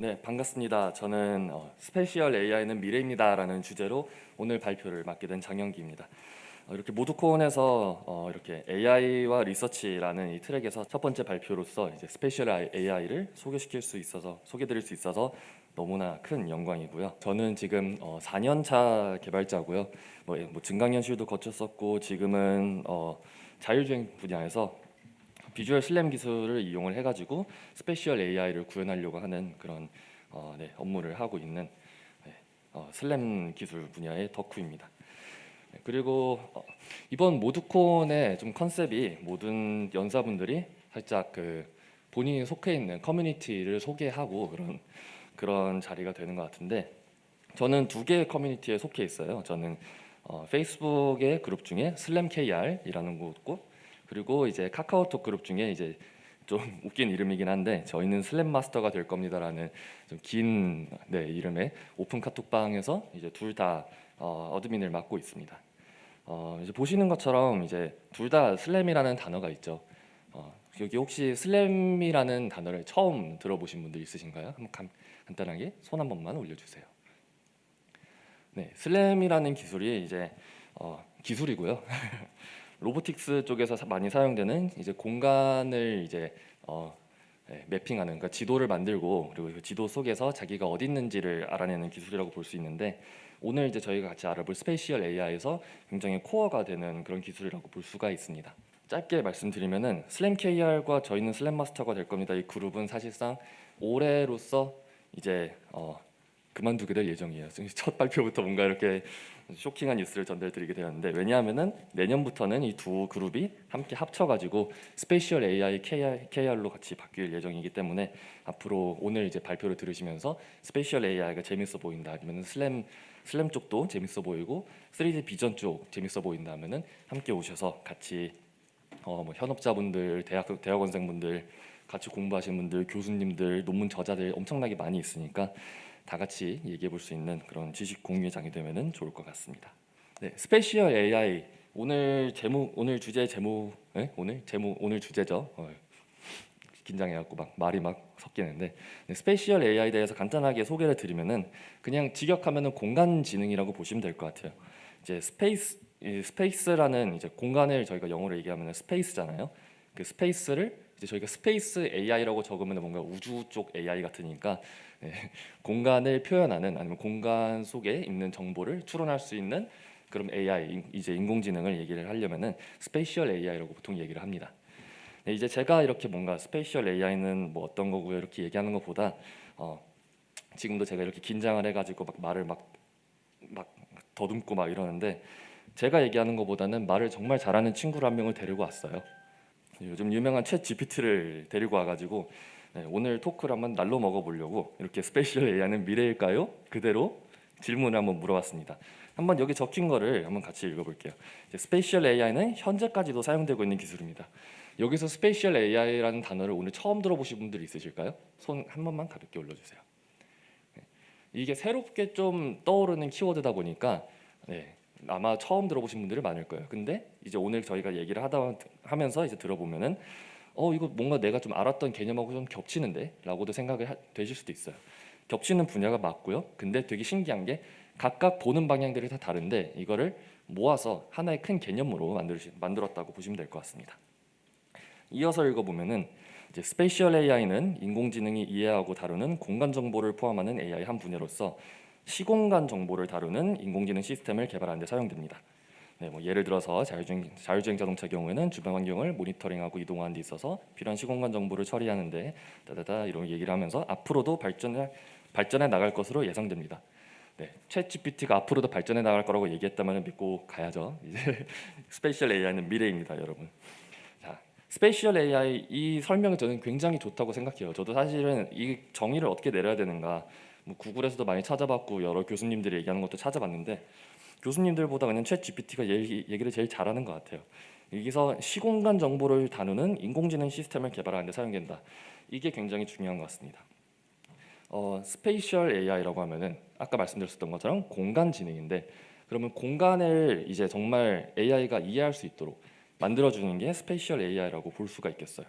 네, 반갑습니다. 저는 어, 스페셜 AI는 미래입니다라는 주제로 오늘 발표를 맡게 된 장영기입니다. 어, 이렇게 모두콘에서 어, 이렇게 AI와 리서치라는 이 트랙에서 첫 번째 발표로서 이제 스페셜 AI를 소개시킬 수 있어서 소개드릴 수 있어서 너무나 큰 영광이고요. 저는 지금 어, 4년 차 개발자고요. 뭐, 예, 뭐 증강현실도 거쳤었고 지금은 어, 자율주행 분야에서 비주얼 슬램 기술을 이용을 해가지고 스페셜 AI를 구현하려고 하는 그런 어, 네, 업무를 하고 있는 네, 어, 슬램 기술 분야의 덕후입니다. 네, 그리고 어, 이번 모두콘의 좀 컨셉이 모든 연사분들이 살짝 그 본인이 속해 있는 커뮤니티를 소개하고 그런 그런 자리가 되는 것 같은데 저는 두 개의 커뮤니티에 속해 있어요. 저는 어, 페이스북의 그룹 중에 슬램 KR이라는 곳고 그리고 이제 카카오톡 그룹 중에 이제 좀 웃긴 이름이긴 한데 저희는 슬램 마스터가 될 겁니다라는 좀긴 네, 이름의 오픈 카톡방에서 이제 둘다 어, 어드민을 맡고 있습니다. 어, 이제 보시는 것처럼 이제 둘 다 슬램이라는 단어가 있죠. 어, 여기 혹시 슬램이라는 단어를 처음 들어보신 분들 있으신가요? 한번 간, 간단하게 손 한 번만 올려주세요. 네, 슬램이라는 기술이 이제 어, 기술이고요. 로보틱스 쪽에서 사- 많이 사용되는 이제 공간을 이제 어, 네, 매핑하는 그러니까 지도를 만들고 그리고 그 지도 속에서 자기가 어디 있는지를 알아내는 기술이라고 볼 수 있는데 오늘 이제 저희가 같이 알아볼 스페이시얼 AI에서 굉장히 코어가 되는 그런 기술이라고 볼 수가 있습니다. 짧게 말씀드리면은 슬램 KR과 저희는 슬램 마스터가 될 겁니다. 이 그룹은 사실상 올해로서 이제 어, 그만두게 될. 지금 첫 발표부터 뭔가 이렇게 쇼킹한 뉴스를 전달드리게 되었는데 왜냐하면은 내년부터는 이 두 그룹이 함께 합쳐가지고 스페셜 AI KR, KR로 같이 바뀔 예정이기 때문에 앞으로 오늘 이제 발표를 들으시면서 스페셜 AI가 재밌어 보인다 아니면 슬램 슬램 쪽도 재밌어 보이고 3D 비전 쪽 재밌어 보인다 하면은 함께 오셔서 같이 어, 뭐 현업자분들, 대학 대학원생분들, 같이 공부하시는 분들, 교수님들, 논문 저자들 엄청나게 많이 있으니까 다 같이 얘기해 볼 수 있는 그런 지식 공유의 장이 되면은 좋을 것 같습니다. 네, 스페셜 AI 오늘 제목 오늘 주제 제목 네? 오늘 제목 오늘 주제죠. 어, 긴장해갖고 막 말이 막 섞이는데 네, 스페셜 AI에 대해서 간단하게 소개를 드리면은 그냥 직역하면은 공간 지능이라고 보시면 될 것 같아요. 이제 스페이스 이 스페이스라는 이제 공간을 저희가 영어로 얘기하면 스페이스잖아요. 그 스페이스를 이제 저희가 스페이스 AI라고 적으면 뭔가 우주 쪽 AI 같으니까 네, 공간을 표현하는 아니면 공간 속에 있는 정보를 추론할 수 있는 그럼 AI 인- 이제 인공지능을 얘기를 하려면은 스페이셜 AI라고 보통 얘기를 합니다. 네, 이제 제가 이렇게 뭔가 스페이셜 AI는 뭐 어떤 거고요 이렇게 얘기하는 것보다 어, 지금도 제가 이렇게 긴장을 해가지고 막 말을 막 막 더듬고 막 이러는데 제가 얘기하는 것보다는 말을 정말 잘하는 친구를 한 명을 데리고 왔어요. 요즘 유명한 챗 GPT를 데리고 와가지고 네, 오늘 토크를 한번 날로 먹어보려고 이렇게 스페셜 AI는 미래일까요? 그대로 질문을 한번 물어봤습니다. 한번 여기 적힌 거를 한번 같이 읽어볼게요. 스페셜 AI는 현재까지도 사용되고 있는 기술입니다. 여기서 스페셜 AI라는 단어를 오늘 처음 들어보신 분들 있으실까요? 손 한 번만 가볍게 올려주세요. 네, 이게 새롭게 좀 떠오르는 키워드다 보니까 네, 아마 처음 들어보신 분들이 많을 거예요. 근데 이제 오늘 저희가 얘기를 하다 하면서 이제 들어보면은 어 이거 뭔가 내가 좀 알았던 개념하고 좀 겹치는데라고도 생각을 하, 되실 수도 있어요. 겹치는 분야가 맞고요. 근데 되게 신기한 게 각각 보는 방향들이 다 다른데 이거를 모아서 하나의 큰 개념으로 만들시, 만들었다고 보시면 될 것 같습니다. 이어서 읽어보면은 이제 스페셜 AI는 인공지능이 이해하고 다루는 공간 정보를 포함하는 AI 한 분야로서 시공간 정보를 다루는 인공지능 시스템을 개발하는 데 사용됩니다. 네, 뭐 예를 들어서 자율주행, 자율주행 자동차 경우에는 주변 환경을 모니터링하고 이동하는 데 있어서 필요한 시공간 정보를 처리하는데 따다다 이런 얘기를 하면서 앞으로도 발전해 발전해 나갈 것으로 예상됩니다. 네, 챗 GPT가 앞으로도 발전해 나갈 거라고 얘기했다면 믿고 가야죠. 이제 스페셜 AI는 미래입니다, 여러분. 자, 스페셜 AI 이 설명이 저는 굉장히 좋다고 생각해요. 저도 사실은 이 정의를 어떻게 내려야 되는가 뭐 구글에서도 많이 찾아봤고 여러 교수님들이 얘기하는 것도 찾아봤는데 교수님들보다 그냥 챗 GPT가 얘기, 얘기를 제일 잘하는 것 같아요. 여기서 시공간 정보를 다루는 인공지능 시스템을 개발하는 데 사용된다. 이게 굉장히 중요한 것 같습니다. 어, 스페이셜 AI라고 하면은 아까 말씀드렸던 것처럼 공간 지능인데 그러면 공간을 이제 정말 AI가 이해할 수 있도록 만들어주는 게 스페이셜 AI라고 볼 수가 있겠어요.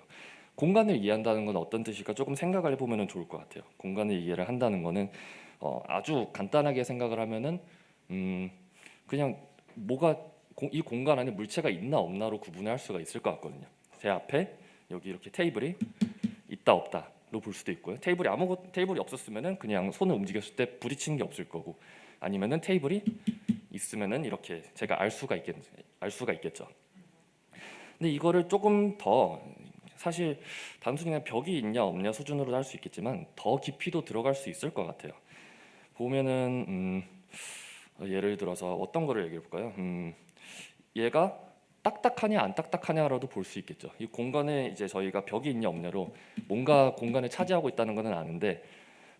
공간을 이해한다는 건 어떤 뜻일까 조금 생각을 해보면 좋을 것 같아요. 공간을 이해를 한다는 거는 어, 아주 간단하게 생각을 하면은 음, 그냥 뭐가 공- 이 공간 안에 물체가 있나 없나로 구분할 수가 있을 것 같거든요. 제 앞에 여기 이렇게 테이블이 있다 없다로 볼 수도 있고요. 테이블이 아무것 테이블이 없었으면은 그냥 손을 움직였을 때 부딪히는 게 없을 거고 아니면은 테이블이 있으면은 이렇게 제가 알 수가 있겠 알 수가 있겠죠. 근데 이거를 조금 더 사실 단순히 그냥 벽이 있냐 없냐 수준으로 할 수 있겠지만 더 깊이도 들어갈 수 있을 것 같아요. 보면은 음, 어, 예를 들어서 어떤 거를 얘기해 볼까요? 음, 얘가 딱딱하냐 안 딱딱하냐라도 볼 수 있겠죠. 이 공간에 이제 저희가 벽이 있냐 없냐로 뭔가 공간을 차지하고 있다는 것은 아는데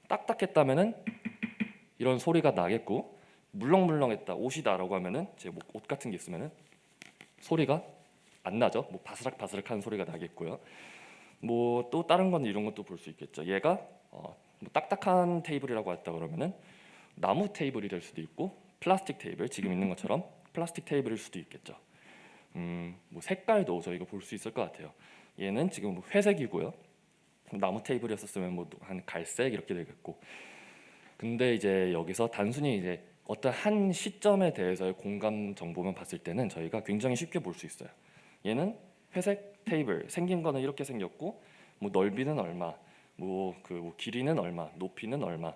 딱딱했다면은 이런 소리가 나겠고 물렁물렁했다 옷이다라고 하면은 제 옷 같은 게 있으면은 소리가 안 나죠. 뭐 바스락바스락하는 소리가 나겠고요. 뭐 또 다른 건 이런 것도 볼 수 있겠죠. 얘가 어, 뭐 딱딱한 테이블이라고 했다 그러면은 나무 테이블이 될 수도 있고 플라스틱 테이블 지금 있는 것처럼 플라스틱 테이블일 수도 있겠죠. 음, 뭐 색깔도 저희가 볼 수 있을 것 같아요. 얘는 지금 뭐 회색이고요. 나무 테이블이었었으면 뭐 한 갈색 이렇게 되겠고. 근데 이제 여기서 단순히 이제 어떤 한 시점에 대해서의 공간 정보만 봤을 때는 저희가 굉장히 쉽게 볼 수 있어요. 얘는 회색 테이블 생긴 거는 이렇게 생겼고 뭐 넓이는 얼마, 뭐 그 길이는 얼마, 높이는 얼마.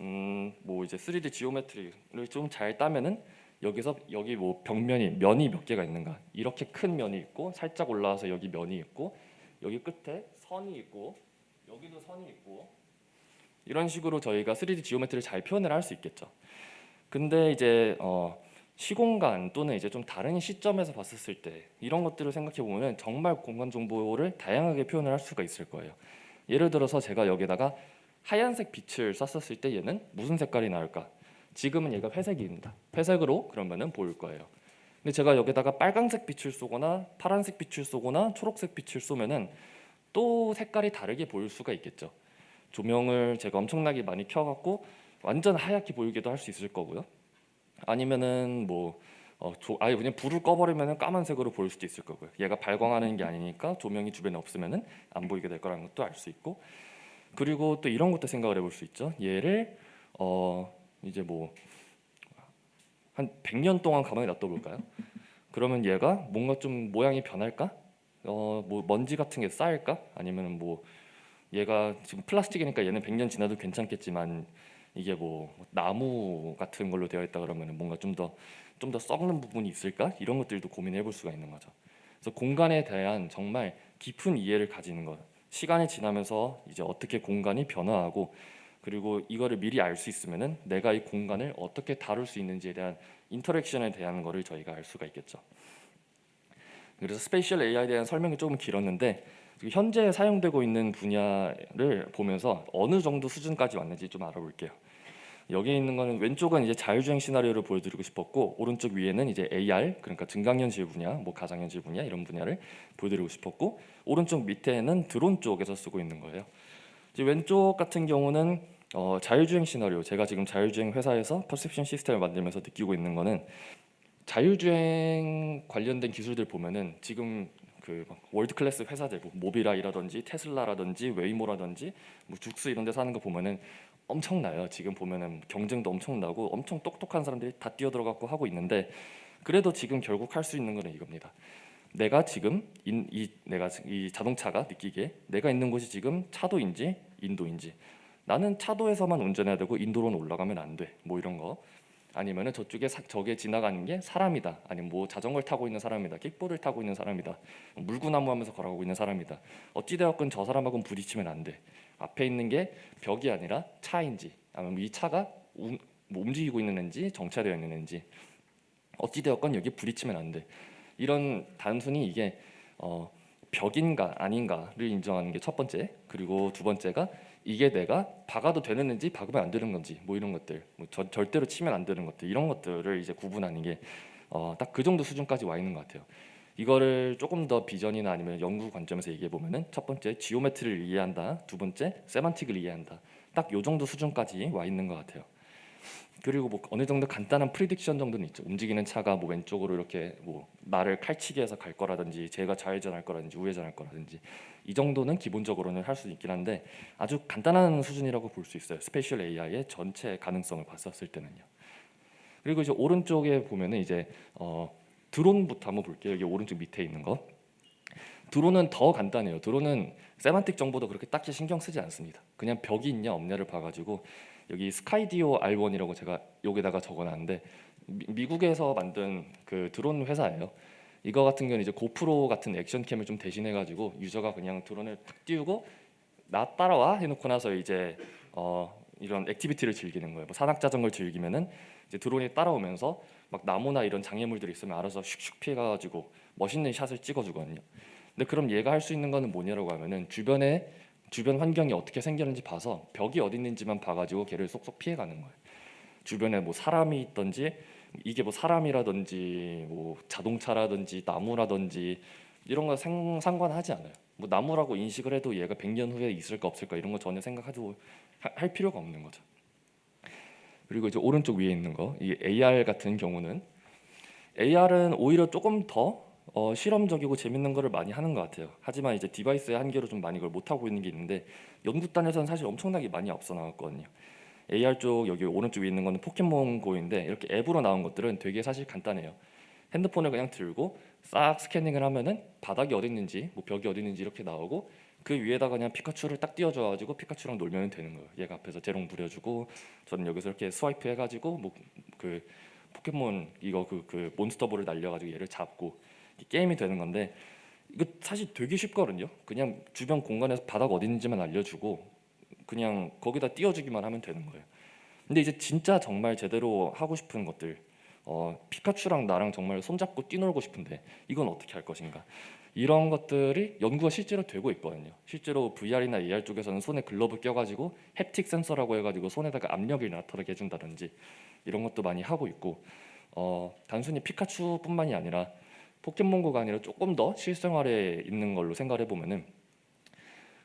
음, 뭐 이제 3D 지오메트리를 좀 잘 따면은 여기서 여기 뭐 벽면이 면이 몇 개가 있는가 이렇게 큰 면이 있고 살짝 올라와서 여기 면이 있고 여기 끝에 선이 있고 여기도 선이 있고 이런 식으로 저희가 3D 지오메트리를 잘 표현을 할 수 있겠죠. 근데 이제 어, 시공간 또는 이제 좀 다른 시점에서 봤었을 때 이런 것들을 생각해 보면은 정말 공간 정보를 다양하게 표현을 할 수가 있을 거예요. 예를 들어서 제가 여기다가 하얀색 빛을 쐈었을 때 얘는 무슨 색깔이 나올까? 지금은 얘가 회색입니다. 회색으로 그러면은 보일 거예요. 근데 제가 여기다가 빨간색 빛을 쏘거나 파란색 빛을 쏘거나 초록색 빛을 쏘면은 또 색깔이 다르게 보일 수가 있겠죠. 조명을 제가 엄청나게 많이 켜갖고 완전 하얗게 보이기도 할 수 있을 거고요. 아니면은 뭐 어, 조, 아예 그냥 불을 꺼버리면은 까만색으로 보일 수도 있을 거고요. 얘가 발광하는 게 아니니까 조명이 주변에 없으면은 안 보이게 될 거라는 것도 알 수 있고 그리고 또 이런 것도 생각을 해볼 수 있죠. 얘를 어 이제 뭐 한 100년 동안 가만히 놔둬볼까요? 그러면 얘가 뭔가 좀 모양이 변할까? 어 뭐 먼지 같은 게 쌓일까? 아니면 뭐 얘가 지금 플라스틱이니까 얘는 100년 지나도 괜찮겠지만 이게 뭐 나무 같은 걸로 되어 있다 그러면 뭔가 좀 더 좀 더 썩는 부분이 있을까? 이런 것들도 고민해 볼 수가 있는 거죠. 그래서 공간에 대한 정말 깊은 이해를 가지는 것. 시간이 지나면서 이제 어떻게 공간이 변화하고 그리고 이거를 미리 알 수 있으면은 내가 이 공간을 어떻게 다룰 수 있는지에 대한 인터랙션에 대한 거를 저희가 알 수가 있겠죠. 그래서 스페이셜 AI에 대한 설명이 조금 길었는데 지금 현재 사용되고 있는 분야를 보면서 어느 정도 수준까지 왔는지 좀 알아볼게요. 여기 있는 거는 왼쪽은 이제 자율주행 시나리오를 보여드리고 싶었고 오른쪽 위에는 이제 AR 그러니까 증강현실 분야, 뭐 가상현실 분야 이런 분야를 보여드리고 싶었고 오른쪽 밑에는 드론 쪽에서 쓰고 있는 거예요. 이제 왼쪽 같은 경우는 어, 자율주행 시나리오 제가 지금 자율주행 회사에서 퍼셉션 시스템을 만들면서 느끼고 있는 거는 자율주행 관련된 기술들 보면은 지금 그막 월드 클래스 회사들 뭐 모비라이라든지 테슬라라든지 웨이모라든지 뭐 죽스 이런 데서 하는 거 보면은 엄청나요. 지금 보면은 경쟁도 엄청나고 엄청 똑똑한 사람들이 다 뛰어들어갖고 하고 있는데 그래도 지금 결국 할 수 있는 거는 이겁니다. 내가 지금 인, 이 내가 지- 이 자동차가 느끼기에 내가 있는 곳이 지금 차도인지 인도인지 나는 차도에서만 운전해야 되고 인도로는 올라가면 안 돼. 뭐 이런 거. 아니면은 저쪽에 사, 저게 지나가는 게 사람이다. 아니면 뭐 자전거를 타고 있는 사람이다. 킥보드를 타고 있는 사람이다. 물구나무 하면서 걸어가고 있는 사람이다. 어찌 되었건 저 사람하고는 부딪히면 안 돼. 앞에 있는 게 벽이 아니라 차인지 아니면 이 차가 우, 뭐 움직이고 있는 애인지 정차되어 있는 애인지 어찌 되었건 여기 부딪히면 안 돼. 이런 단순히 이게 어, 벽인가 아닌가를 인정하는 게 첫 번째. 그리고 두 번째가 이게 내가 박아도 되는 건지 박으면 안 되는 건지 뭐 이런 것들, 뭐 저- 절대로 치면 안 되는 것들 이런 것들을 이제 구분하는 게 어, 정도 수준까지 와 있는 것 같아요. 이거를 조금 더 비전이나 아니면 연구 관점에서 얘기해 보면은 첫 번째 지오메트리를 이해한다, 두 번째 세만틱을 이해한다. 딱 요 정도 수준까지 와 있는 것 같아요. 그리고 뭐 어느 정도 간단한 프리딕션 정도는 있죠. 움직이는 차가 뭐 왼쪽으로 이렇게 뭐 나를 칼치기 해서 갈 거라든지 제가 좌회전할 거라든지 우회전할 거라든지 이 정도는 기본적으로는 할 수 있긴 한데 아주 간단한 수준이라고 볼 수 있어요. 스페셜 AI의 전체 가능성을 봤었을 때는요. 그리고 이제 오른쪽에 보면은 이제 어, 드론부터 한번 볼게요. 여기 오른쪽 밑에 있는 거. 드론은 더 간단해요. 드론은 세만틱 정보도 그렇게 딱히 신경 쓰지 않습니다. 그냥 벽이 있냐 없냐를 봐가지고 여기 스카이디오 R1이라고 제가 여기다가 적어놨는데 미, 미국에서 만든 그 드론 회사예요. 이거 같은 경우는 이제 고프로 같은 액션캠을 좀 대신해가지고 유저가 그냥 드론을 탁 띄우고 나 따라와 해놓고 나서 이제 어, 이런 액티비티를 즐기는 거예요. 뭐 산악 자전거를 즐기면은 이제 드론이 따라오면서 막 나무나 이런 장애물들이 있으면 알아서 슉슉 피해가지고 멋있는 샷을 찍어주거든요. 근데 그럼 얘가 할 수 있는 거는 뭐냐라고 하면은 주변에 주변 환경이 어떻게 생겼는지 봐서 벽이 어디 있는지만 봐가지고 걔를 쏙쏙 피해가는 거예요. 주변에 뭐 사람이 있던지 이게 뭐 사람이라든지 뭐 자동차라든지 나무라든지 이런 거 생, 상관하지 않아요. 뭐 나무라고 인식을 해도 얘가 100년 후에 있을까 없을까 이런 거 전혀 생각하도 하- 할 필요가 없는 거죠. 그리고 이제 오른쪽 위에 있는 거, 이 AR 같은 경우는 AR은 오히려 조금 더 어, 실험적이고 재밌는 거를 많이 하는 것 같아요. 하지만 이제 디바이스의 한계로 좀 많이 그걸 못 하고 있는 게 있는데 연구단에서는 사실 엄청나게 많이 앞서 나갔거든요. AR 쪽 여기 오른쪽 위에 있는 거는 포켓몬고인데 이렇게 앱으로 나온 것들은 되게 사실 간단해요. 핸드폰을 그냥 들고 싹 스캐닝을 하면은 바닥이 어디 있는지 뭐 벽이 어디 있는지 이렇게 나오고 그 위에다가 그냥 피카츄를 딱 띄워줘가지고 피카츄랑 놀면 되는 거예요. 얘가 앞에서 재롱 부려주고 저는 여기서 이렇게 스와이프 해가지고 뭐 그 포켓몬 이거 그 그 몬스터볼을 날려가지고 얘를 잡고 이 게임이 되는 건데 이거 사실 되게 쉽거든요. 그냥 주변 공간에서 바닥 어디 있는지만 알려주고 그냥 거기다 띄워주기만 하면 되는 거예요. 근데 이제 진짜 정말 제대로 하고 싶은 것들 어, 피카츄랑 나랑 정말 손잡고 뛰놀고 싶은데 이건 어떻게 할 것인가 이런 것들이 연구가 실제로 되고 있거든요. 실제로 VR이나 AR 쪽에서는 손에 글러브 껴가지고 햅틱 센서라고 해가지고 손에다가 압력을 나타나게 해준다든지 이런 것도 많이 하고 있고 어, 단순히 피카츄뿐만이 아니라 포켓몬고가 아니라 조금 더 실생활에 있는 걸로 생각해 보면은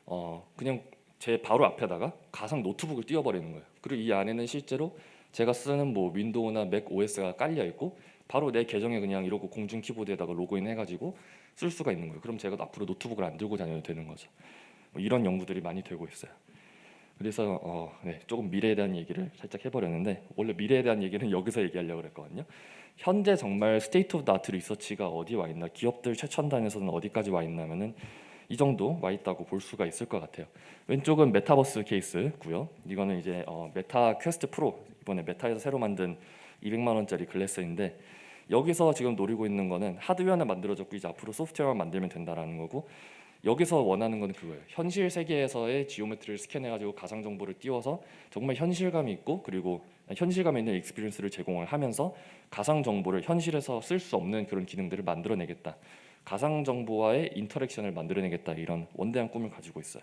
어, 그냥 제 바로 앞에다가 가상 노트북을 띄워버리는 거예요. 그리고 이 안에는 실제로 제가 쓰는 뭐 윈도우나 맥 OS가 깔려 있고 바로 내 계정에 그냥 이러고 공중 키보드에다가 로그인 해가지고 쓸 수가 있는 거예요. 그럼 제가 앞으로 노트북을 안 들고 다녀도 되는 거죠. 뭐 이런 연구들이 많이 되고 있어요. 그래서 어, 네, 조금 미래에 대한 얘기를 살짝 해버렸는데 원래 미래에 대한 얘기는 여기서 얘기하려고 그랬거든요. 현재 정말 스테이트 오브 아트 리서치가 어디 와 있나, 기업들 최첨단에서는 어디까지 와 있냐면은 이 정도 와 있다고 볼 수가 있을 것 같아요. 왼쪽은 메타버스 케이스고요. 이거는 이제 어, 메타 퀘스트 프로 이번에 메타에서 새로 만든 200만 원짜리 글래스인데 여기서 지금 노리고 있는 거는 하드웨어는 만들어졌고 이제 앞으로 소프트웨어만 만들면 된다라는 거고 여기서 원하는 거는 그거예요. 현실 세계에서의 지오메트리를 스캔해가지고 가상 정보를 띄워서 정말 현실감이 있고 그리고 현실감 있는 익스피리언스를 제공을 하면서 가상 정보를 현실에서 쓸 수 없는 그런 기능들을 만들어내겠다. 가상 정보와의 인터랙션을 만들어내겠다 이런 원대한 꿈을 가지고 있어요.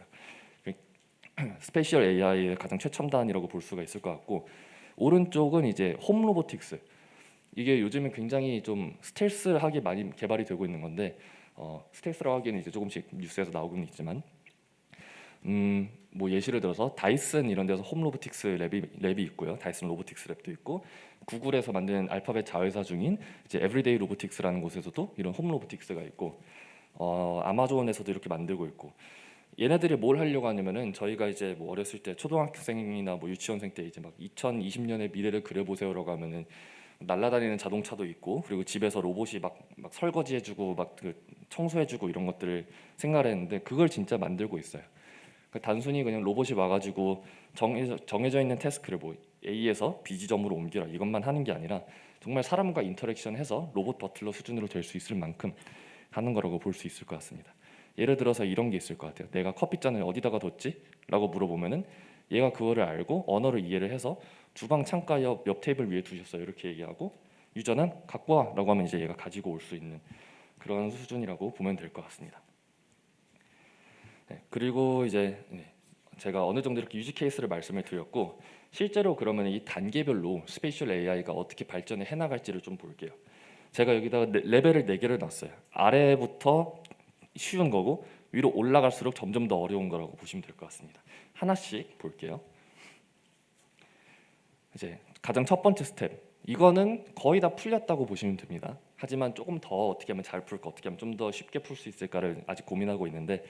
스페셜 AI의 가장 최첨단이라고 볼 수가 있을 것 같고 오른쪽은 이제 홈 로보틱스 이게 요즘에 굉장히 좀 스텔스하게 많이 개발이 되고 있는 건데 어, 스텔스라고 하기에는 이제 조금씩 뉴스에서 나오고는 있지만 음, 뭐 예시를 들어서 다이슨 이런 데서 홈 로보틱스 랩이, 랩이 있고요. 다이슨 로보틱스 랩도 있고 구글에서 만든 알파벳 자회사 중인 이제 에브리데이 로보틱스라는 곳에서도 이런 홈 로보틱스가 있고 어, 아마존에서도 이렇게 만들고 있고 얘네들이 뭘 하려고 하냐면은 저희가 이제 뭐 어렸을 때 초등학생이나 뭐 유치원생 때 이제 막 2020년의 미래를 그려보세요라고 하면은 날아다니는 자동차도 있고 그리고 집에서 로봇이 막, 막 설거지해주고 막 그 청소해주고 이런 것들을 생각했는데 그걸 진짜 만들고 있어요. 그러니까 단순히 그냥 로봇이 와가지고 정해져, 정해져 있는 태스크를 뭐 A에서 B 지점으로 옮기라 이것만 하는 게 아니라 정말 사람과 인터랙션해서 로봇 버틀러 수준으로 될 수 있을 만큼 하는 거라고 볼 수 있을 것 같습니다. 예를 들어서 이런 게 있을 것 같아요. 내가 커피잔을 어디다가 뒀지? 라고 물어보면은 얘가 그거를 알고 언어를 이해를 해서 주방 창가 옆, 옆 테이블 위에 두셨어요. 이렇게 얘기하고 유저는 갖고 와라고 하면 이제 얘가 가지고 올 수 있는 그런 수준이라고 보면 될 것 같습니다. 네, 그리고 이제 네, 제가 어느 정도 이렇게 유지 케이스를 말씀을 드렸고 실제로 그러면 이 단계별로 스페셜 AI가 어떻게 발전을 해나갈지를 좀 볼게요. 제가 여기다가 네- 레벨을 네 개를 놨어요. 아래부터 쉬운 거고 위로 올라갈수록 점점 더 어려운 거라고 보시면 될 것 같습니다. 하나씩 볼게요. 이제 가장 첫 번째 스텝 이거는 거의 다 풀렸다고 보시면 됩니다. 하지만 조금 더 어떻게 하면 잘 풀까 어떻게 하면 좀 더 쉽게 풀 수 있을까를 아직 고민하고 있는데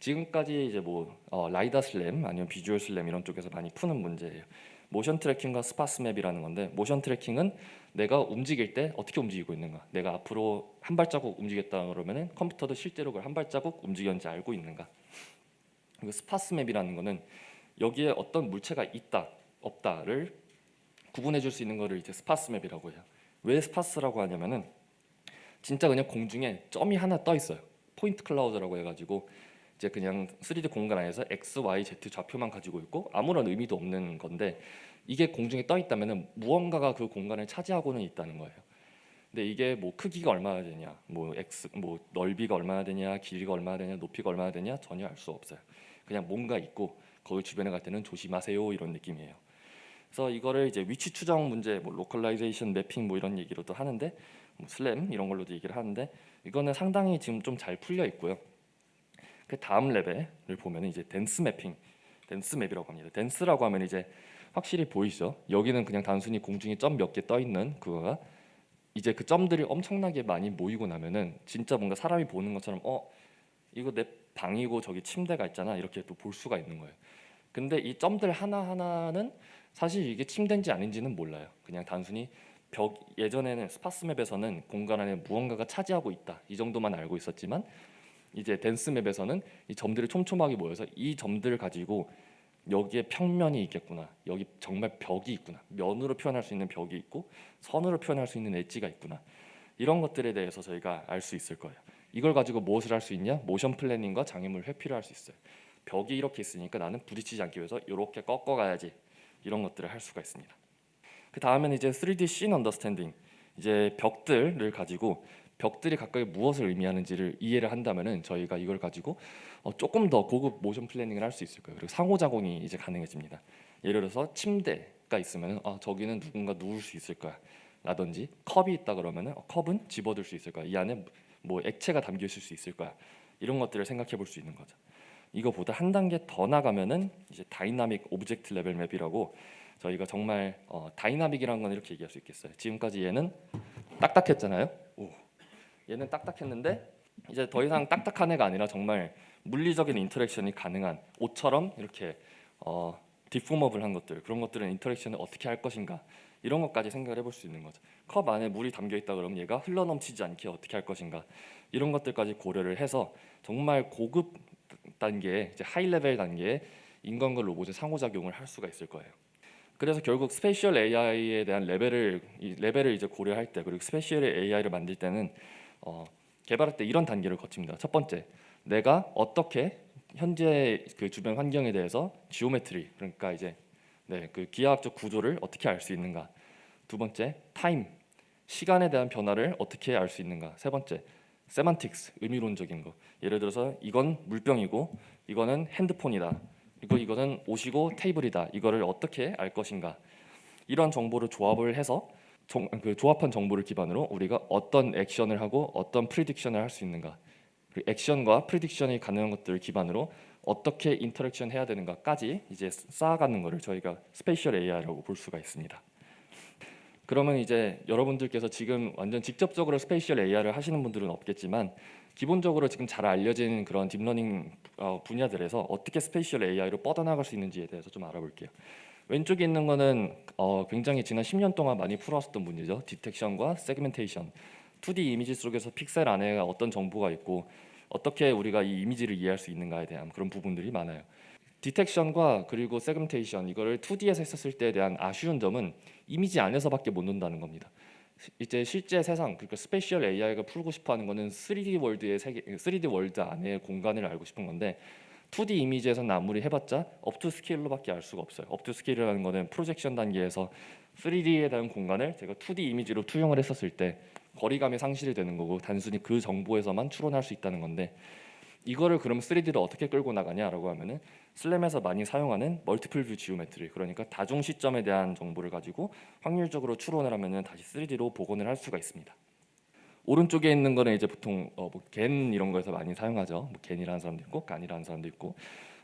지금까지 이제 뭐 어, 라이다 슬램 아니면 비주얼 슬램 이런 쪽에서 많이 푸는 문제예요. 모션 트래킹과 스파스 맵이라는 건데 모션 트래킹은 내가 움직일 때 어떻게 움직이고 있는가 내가 앞으로 한 발자국 움직였다 그러면은 컴퓨터도 실제로 그걸 한 발자국 움직였는지 알고 있는가 스파스 맵이라는 거는 여기에 어떤 물체가 있다 없다를 구분해 줄 수 있는 거를 이제 스파스 맵이라고 해요 왜 스파스라고 하냐면은 진짜 그냥 공중에 점이 하나 떠 있어요 포인트 클라우드라고 해가지고 이제 그냥 3D 공간 안에서 x, y, z 좌표만 가지고 있고 아무런 의미도 없는 건데 이게 공중에 떠 있다면은 무언가가 그 공간을 차지하고는 있다는 거예요. 근데 이게 뭐 크기가 얼마나 되냐, 뭐 x, 뭐 넓이가 얼마나 되냐, 길이가 얼마나 되냐, 높이가 얼마나 되냐 전혀 알 수 없어요. 그냥 뭔가 있고 거기 주변에 갈 때는 조심하세요 이런 느낌이에요. 그래서 이거를 이제 위치 추정 문제, 뭐 로컬라이제이션 매핑 뭐 이런 얘기로도 하는데 뭐 슬램 이런 걸로도 얘기를 하는데 이거는 상당히 지금 좀 잘 풀려 있고요. 그 다음 레벨을 보면 이제 댄스 매핑, 댄스 맵이라고 합니다. 댄스라고 하면 이제 확실히 보이죠. 여기는 그냥 단순히 공중에 점 몇 개 떠 있는 그거가 이제 그 점들이 엄청나게 많이 모이고 나면은 진짜 뭔가 사람이 보는 것처럼 어 이거 내 방이고 저기 침대가 있잖아 이렇게 또 볼 수가 있는 거예요. 근데 이 점들 하나 하나는 사실 이게 침대인지 아닌지는 몰라요. 그냥 단순히 벽 예전에는 스파스 맵에서는 공간 안에 무언가가 차지하고 있다 이 정도만 알고 있었지만 이제 댄스 맵에서는 이 점들이 촘촘하게 모여서 이 점들을 가지고 여기에 평면이 있겠구나. 여기 정말 벽이 있구나. 면으로 표현할 수 있는 벽이 있고 선으로 표현할 수 있는 엣지가 있구나. 이런 것들에 대해서 저희가 알 수 있을 거예요. 이걸 가지고 무엇을 할 수 있냐? 모션 플래닝과 장애물 회피를 할 수 있어요. 벽이 이렇게 있으니까 나는 부딪히지 않기 위해서 이렇게 꺾어 가야지. 이런 것들을 할 수가 있습니다. 그 다음에는 이제 3D 씬 언더스탠딩. 이제 벽들을 가지고 벽들이 각각 무엇을 의미하는지를 이해를 한다면은 저희가 이걸 가지고 어, 조금 더 고급 모션 플래닝을 할 수 있을 거예요. 그리고 상호 작용이 이제 가능해집니다. 예를 들어서 침대가 있으면 아 저기는 누군가 누울 수 있을 거야. 라든지 컵이 있다 그러면은 어, 컵은 집어들 수 있을 거야. 이 안에 뭐 액체가 담겨 있을 수 있을 거야. 이런 것들을 생각해 볼 수 있는 거죠. 이거보다 한 단계 더 나가면은 이제 다이나믹 오브젝트 레벨 맵이라고 저희가 정말 어, 다이나믹이라는 건 이렇게 얘기할 수 있겠어요. 지금까지 얘는 딱딱했잖아요. 오. 얘는 딱딱했는데 이제 더 이상 딱딱한 애가 아니라 정말 물리적인 인터랙션이 가능한 옷처럼 이렇게 어, 디포머블한 것들 그런 것들은 인터랙션을 어떻게 할 것인가 이런 것까지 생각을 해볼 수 있는 거죠. 컵 안에 물이 담겨 있다 그러면 얘가 흘러 넘치지 않게 어떻게 할 것인가 이런 것들까지 고려를 해서 정말 고급 단계, 이제 하이 레벨 단계에 인간과 로봇의 상호작용을 할 수가 있을 거예요. 그래서 결국 스페셜 AI에 대한 레벨을 이 레벨을 이제 고려할 때 그리고 스페셜 AI를 만들 때는 어, 개발할 때 이런 단계를 거칩니다. 첫 번째, 내가 어떻게 현재 그 주변 환경에 대해서 지오메트리 그러니까 이제 네, 그 기하학적 구조를 어떻게 알 수 있는가. 두 번째, 타임 시간에 대한 변화를 어떻게 알 수 있는가. 세 번째, 세만틱스 의미론적인 거. 예를 들어서 이건 물병이고 이거는 핸드폰이다. 그리고 이거는 옷이고 테이블이다. 이거를 어떻게 알 것인가. 이런 정보를 조합을 해서 정, 그 조합한 정보를 기반으로 우리가 어떤 액션을 하고 어떤 프리딕션을 할 수 있는가. 그 액션과 프리딕션이 가능한 것들을 기반으로 어떻게 인터랙션 해야 되는가까지 이제 쌓아가는 것을 저희가 스페셜 AI라고 볼 수가 있습니다. 그러면 이제 여러분들께서 지금 완전 직접적으로 스페셜 AI를 하시는 분들은 없겠지만 기본적으로 지금 잘 알려진 그런 딥러닝 어, 분야들에서 어떻게 스페셜 AI로 뻗어나갈 수 있는지에 대해서 좀 알아볼게요. 왼쪽에 있는 거는 어, 굉장히 지난 10년 동안 많이 풀어왔었던 문제죠. 디텍션과 세그멘테이션. 2D 이미지 속에서 픽셀 안에 어떤 정보가 있고 어떻게 우리가 이 이미지를 이해할 수 있는가에 대한 그런 부분들이 많아요. 디텍션과 그리고 세그멘테이션 이거를 2D에서 했었을 때에 대한 아쉬운 점은 이미지 안에서밖에 못 논다는 겁니다. 시- 이제 실제 세상 그러니까 스페셜 AI가 풀고 싶어하는 거는 3D 월드의 세계, 3D 월드 안의 공간을 알고 싶은 건데 2D 이미지에서는 아무리 해봤자 업투 스케일로밖에 알 수가 없어요. 업투 스케일이라는 거는 프로젝션 단계에서 3D에 대한 공간을 제가 2D 이미지로 투영을 했었을 때 거리감이 상실이 되는 거고 단순히 그 정보에서만 추론할 수 있다는 건데 이거를 그럼 3D로 어떻게 끌고 나가냐라고 하면은 슬램에서 많이 사용하는 멀티플 뷰 지오메트리 그러니까 다중 시점에 대한 정보를 가지고 확률적으로 추론을 하면은 다시 3D로 복원을 할 수가 있습니다. 오른쪽에 있는 거는 이제 보통 어, 뭐겐 이런 거에서 많이 사용하죠. 뭐 겐이라는 사람도 있고 간이라는 사람도 있고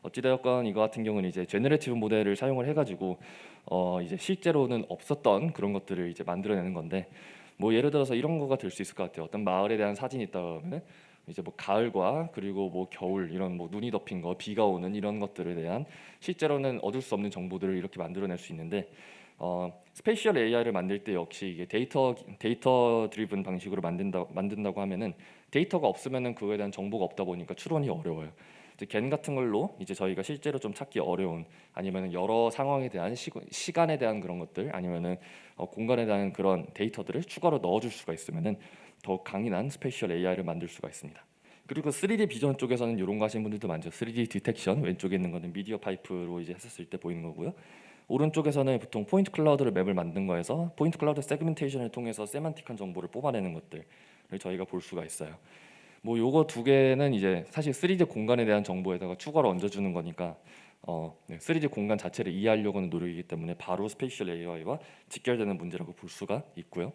어찌되었건 이거 같은 경우는 이제 제너레티브 모델을 사용을 해가지고 어 이제 실제로는 없었던 그런 것들을 이제 만들어내는 건데 뭐 예를 들어서 이런 거가 될 수 있을 것 같아요. 어떤 마을에 대한 사진이 있다 그러면 이제 뭐 가을과 그리고 뭐 겨울 이런 뭐 눈이 덮인 거, 비가 오는 이런 것들에 대한 실제로는 얻을 수 없는 정보들을 이렇게 만들어낼 수 있는데 어 스페이셜 AI를 만들 때 역시 이게 데이터 데이터 드리븐 방식으로 만든다 만든다고 하면은 데이터가 없으면은 그거에 대한 정보가 없다 보니까 추론이 어려워요. 이제 겐 같은 걸로 이제 저희가 실제로 좀 찾기 어려운 아니면은 여러 상황에 대한 시, 시간에 대한 그런 것들 아니면은 어, 공간에 대한 그런 데이터들을 추가로 넣어줄 수가 있으면은 더 강인한 스페셜 AI를 만들 수가 있습니다. 그리고 3D 비전 쪽에서는 이런 거 하시는 분들도 많죠. 3D 디텍션 왼쪽에 있는 거는 미디어 파이프로 이제 했었을 때 보이는 거고요. 오른쪽에서는 보통 포인트 클라우드를 맵을 만든 거에서 포인트 클라우드 세그멘테이션을 통해서 세만틱한 정보를 뽑아내는 것들을 저희가 볼 수가 있어요. 뭐 요거 두 개는 이제 사실 3D 공간에 대한 정보에다가 추가로 얹어주는 거니까 어, 네, 3D 공간 자체를 이해하려고 하는 노력이기 때문에 바로 스페이셜 AI와 직결되는 문제라고 볼 수가 있고요.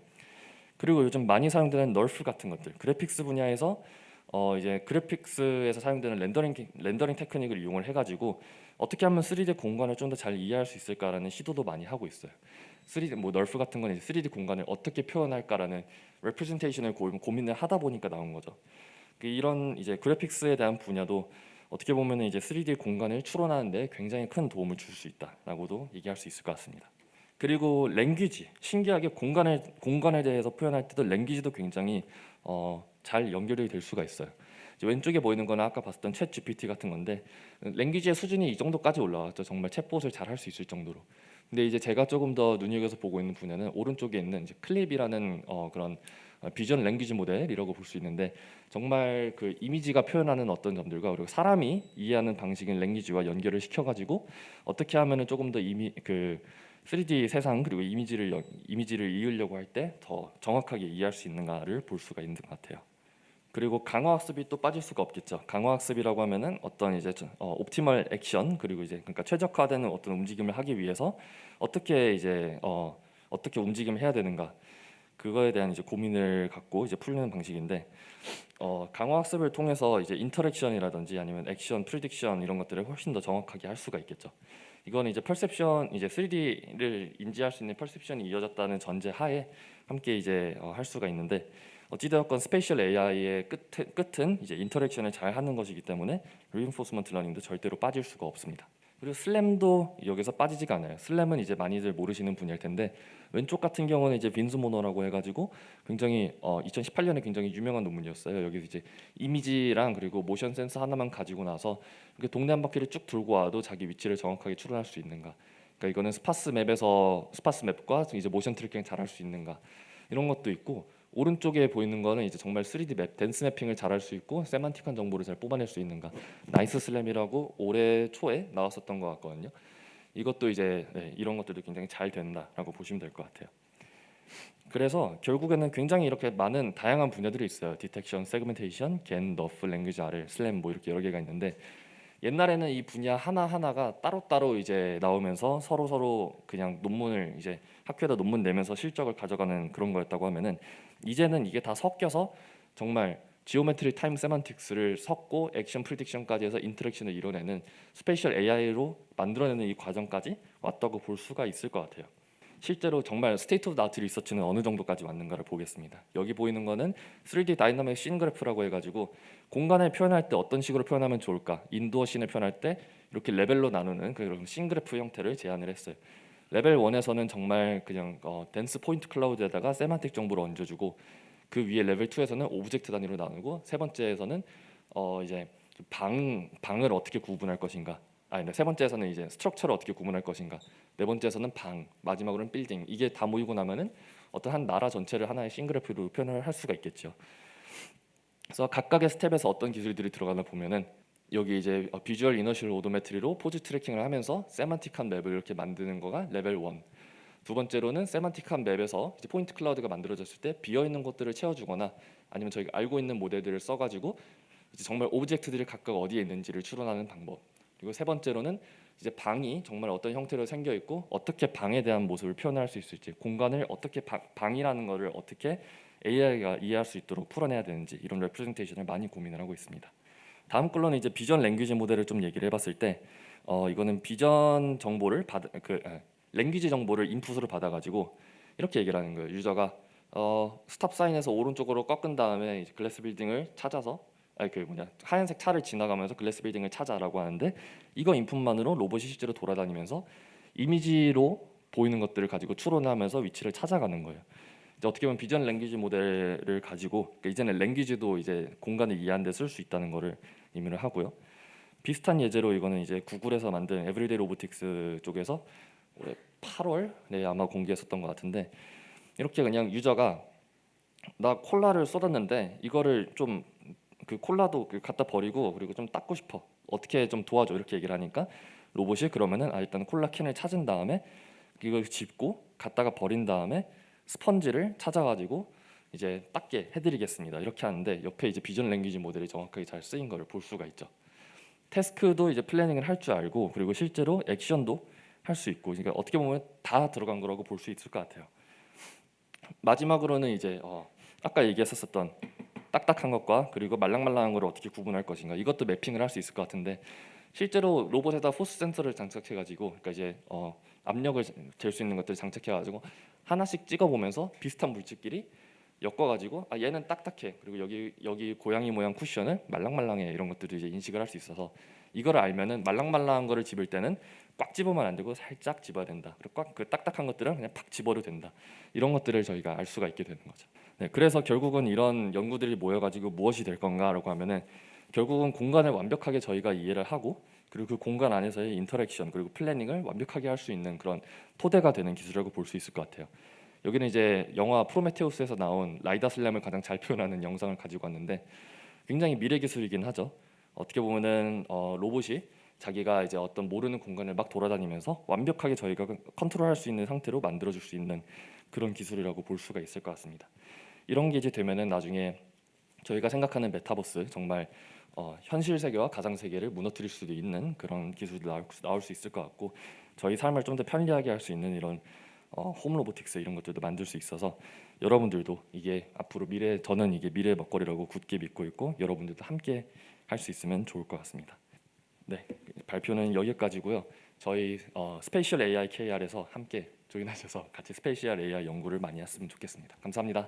그리고 요즘 많이 사용되는 널프 같은 것들, 그래픽스 분야에서 어, 이제 그래픽스에서 사용되는 렌더링 렌더링 테크닉을 이용을 해가지고 어떻게 하면 3D 공간을 좀 더 잘 이해할 수 있을까라는 시도도 많이 하고 있어요. 3D 뭐 널프 같은 건 이제 3D 공간을 어떻게 표현할까라는 레프레젠테이션을 고민을 하다 보니까 나온 거죠. 그 이런 이제 그래픽스에 대한 분야도 어떻게 보면 이제 3D 공간을 추론하는데 굉장히 큰 도움을 줄 수 있다라고도 얘기할 수 있을 것 같습니다. 그리고 랭귀지 신기하게 공간을 공간에 대해서 표현할 때도 랭귀지도 굉장히 어, 잘 연결이 될 수가 있어요. 왼쪽에 보이는 거는 아까 봤었던 챗 GPT 같은 건데 랭귀지의 수준이 이 정도까지 올라왔죠. 정말 챗봇을 잘 할 수 있을 정도로. 근데 이제 제가 조금 더 눈여겨서 보고 있는 분야는 오른쪽에 있는 클립이라는 어, 그런 비전 랭귀지 모델이라고 볼 수 있는데 정말 그 이미지가 표현하는 어떤 점들과 그리고 사람이 이해하는 방식인 랭귀지와 연결을 시켜가지고 어떻게 하면은 조금 더 이미 그 3D 세상 그리고 이미지를 연- 이미지를 이으려고 할 때 더 정확하게 이해할 수 있는가를 볼 수가 있는 것 같아요. 그리고 강화 학습이 또 빠질 수가 없겠죠. 강화 학습이라고 하면은 어떤 이제 저- 어, 옵티멀 액션 그리고 이제 그러니까 최적화되는 어떤 움직임을 하기 위해서 어떻게 이제 어, 어떻게 움직임을 해야 되는가 그거에 대한 이제 고민을 갖고 이제 풀는 방식인데 어, 강화 학습을 통해서 이제 인터랙션이라든지 아니면 액션, 프리딕션 이런 것들을 훨씬 더 정확하게 할 수가 있겠죠. 이거는 이제 퍼셉션 이제 3D를 인지할 수 있는 퍼셉션이 이어졌다는 전제 하에 함께 이제 어, 할 수가 있는데 어찌되었건 스페셜 AI의 끝, 끝은 이제 인터랙션을 잘 하는 것이기 때문에 리인포스먼트 러닝도 절대로 빠질 수가 없습니다. 그리고 슬램도 여기서 빠지지가 않아요. 슬램은 이제 많이들 모르시는 분야일 텐데 왼쪽 같은 경우는 이제 빈스 모너라고 해가지고 굉장히 어, 2018년에 굉장히 유명한 논문이었어요. 여기서 이제 이미지랑 그리고 모션 센서 하나만 가지고 나서 이렇게 동네 한 바퀴를 쭉 돌고 와도 자기 위치를 정확하게 추론할 수 있는가. 그러니까 이거는 스파스 맵에서 스파스 맵과 이제 모션 트래킹 잘할 수 있는가 이런 것도 있고 오른쪽에 보이는 거는 이제 정말 3D 맵, 댄스 매핑을 잘 할 수 있고 세만틱한 정보를 잘 뽑아낼 수 있는가. 나이스 슬램이라고 올해 초에 나왔었던 것 같거든요. 이것도 이제 네, 이런 것들도 굉장히 잘 된다라고 보시면 될 것 같아요. 그래서 결국에는 굉장히 이렇게 많은 다양한 분야들이 있어요. 디텍션, 세그멘테이션, 겐, 너프, 랭귀지, R, 슬램 뭐 이렇게 여러 개가 있는데 옛날에는 이 분야 하나 하나가 따로 따로 이제 나오면서 서로 서로 그냥 논문을 이제 학교에다 논문 내면서 실적을 가져가는 그런 거였다고 하면은 이제는 이게 다 섞여서 정말 지오메트리 타임 세만틱스를 섞고 액션 프리딕션까지 해서 인터랙션을 이뤄내는 스페셜 AI로 만들어내는 이 과정까지 왔다고 볼 수가 있을 것 같아요. 실제로 정말 스테이트 오브 아트 리서치는 어느 정도까지 왔는가를 보겠습니다. 여기 보이는 거는 3D 다이나믹 씬 그래프라고 해가지고 공간을 표현할 때 어떤 식으로 표현하면 좋을까? 인도어 씬을 표현할 때 이렇게 레벨로 나누는 그런 씬 그래프 형태를 제안을 했어요. 레벨 1에서는 정말 그냥 어, 댄스 포인트 클라우드에다가 세만틱 정보를 얹어주고 그 위에 레벨 2에서는 오브젝트 단위로 나누고 세 번째에서는 어 이제 방 방을 어떻게 구분할 것인가? 아니 네, 세 번째에서는 이제 스트럭처를 어떻게 구분할 것인가? 네 번째에서는 방 마지막으로는 빌딩. 이게 다 모이고 나면은 어떤 한 나라 전체를 하나의 싱그래프로 표현을 할 수가 있겠죠. 그래서 각각의 스텝에서 어떤 기술들이 들어가나 보면은 여기 이제 어, 비주얼 이너셜 오도메트리로 포즈 트래킹을 하면서 세만틱한 맵을 이렇게 만드는 거가 레벨 1. 두 번째로는 세만틱한 맵에서 포인트 클라우드가 만들어졌을 때 비어 있는 곳들을 채워주거나 아니면 저희가 알고 있는 모델들을 써가지고 정말 오브젝트들이 각각 어디에 있는지를 추론하는 방법. 그리고 세 번째로는 이제 방이 정말 어떤 형태로 생겨 있고 어떻게 방에 대한 모습을 표현할 수 있을지 공간을 어떻게 방, 방이라는 것을 어떻게 AI가 이해할 수 있도록 풀어내야 되는지 이런 레프레젠테이션을 많이 고민을 하고 있습니다. 다음 걸로는 이제 비전 랭귀지 모델을 좀 얘기를 해봤을 때 어, 이거는 비전 정보를 받, 그 아, 랭귀지 정보를 인풋으로 받아가지고 이렇게 얘기를 하는 거예요. 유저가 어, 스탑 사인에서 오른쪽으로 꺾은 다음에 이제 글래스 빌딩을 찾아서 아니 그 뭐냐 하얀색 차를 지나가면서 글래스 빌딩을 찾아라고 하는데 이거 인풋만으로 로봇이 실제로 돌아다니면서 이미지로 보이는 것들을 가지고 추론하면서 위치를 찾아가는 거예요. 이제 어떻게 보면 비전 랭귀지 모델을 가지고 그러니까 이제는 랭귀지도 이제 공간을 이해하는 데 쓸 수 있다는 거를 의미를 하고요. 비슷한 예제로 이거는 이제 구글에서 만든 에브리데이 로보틱스 쪽에서 올해 8월에 아마 공개했었던 것 같은데 이렇게 그냥 유저가 나 콜라를 쏟았는데 이거를 좀 그 콜라도 그 갖다 버리고 그리고 좀 닦고 싶어. 어떻게 좀 도와줘? 이렇게 얘기를 하니까 로봇이 그러면은 아 일단 콜라 캔을 찾은 다음에 이걸 짚고 갖다가 버린 다음에 스펀지를 찾아가지고 이제 닦게 해드리겠습니다 이렇게 하는데 옆에 이제 비전 랭귀지 모델이 정확하게 잘 쓰인 거를 볼 수가 있죠. 태스크도 이제 플래닝을 할 줄 알고 그리고 실제로 액션도 할 수 있고 그러니까 어떻게 보면 다 들어간 거라고 볼 수 있을 것 같아요. 마지막으로는 이제 어, 아까 얘기했었던 딱딱한 것과 그리고 말랑말랑한 걸 어떻게 구분할 것인가 이것도 매핑을 할 수 있을 것 같은데 실제로 로봇에다 포스 센서를 장착해 가지고 그러니까 이제 어, 압력을 잴 수 있는 것들을 장착해 가지고 하나씩 찍어 보면서 비슷한 물질끼리 엮어 가지고 아 얘는 딱딱해 그리고 여기 여기 고양이 모양 쿠션은 말랑말랑해 이런 것들을 이제 인식을 할 수 있어서 이거를 알면은 말랑말랑한 거를 집을 때는 꽉 집으면 안 되고 살짝 집어야 된다. 그리고 꽉 그 딱딱한 것들은 그냥 팍 집어도 된다. 이런 것들을 저희가 알 수가 있게 되는 거죠. 네, 그래서 결국은 이런 연구들이 모여가지고 무엇이 될 건가라고 하면은 결국은 공간을 완벽하게 저희가 이해를 하고 그리고 그 공간 안에서의 인터랙션 그리고 플래닝을 완벽하게 할 수 있는 그런 토대가 되는 기술이라고 볼 수 있을 것 같아요. 여기는 이제 영화 프로메테우스에서 나온 라이다 슬램을 가장 잘 표현하는 영상을 가지고 왔는데 굉장히 미래 기술이긴 하죠. 어떻게 보면은 어, 로봇이 자기가 이제 어떤 모르는 공간을 막 돌아다니면서 완벽하게 저희가 컨트롤할 수 있는 상태로 만들어줄 수 있는 그런 기술이라고 볼 수가 있을 것 같습니다. 이런 게 이제 되면은 나중에 저희가 생각하는 메타버스 정말 어, 현실 세계와 가상 세계를 무너뜨릴 수도 있는 그런 기술이 나올, 수- 나올 수 있을 것 같고 저희 삶을 좀 더 편리하게 할 수 있는 이런 어, 홈 로보틱스 이런 것들도 만들 수 있어서 여러분들도 이게 앞으로 미래 저는 이게 미래 먹거리라고 굳게 믿고 있고 여러분들도 함께 할 수 있으면 좋을 것 같습니다. 네 발표는 여기까지고요. 저희 어, 스페이셜 AI KR에서 함께 조인하셔서 같이 스페이셜 AI 연구를 많이 했으면 좋겠습니다. 감사합니다.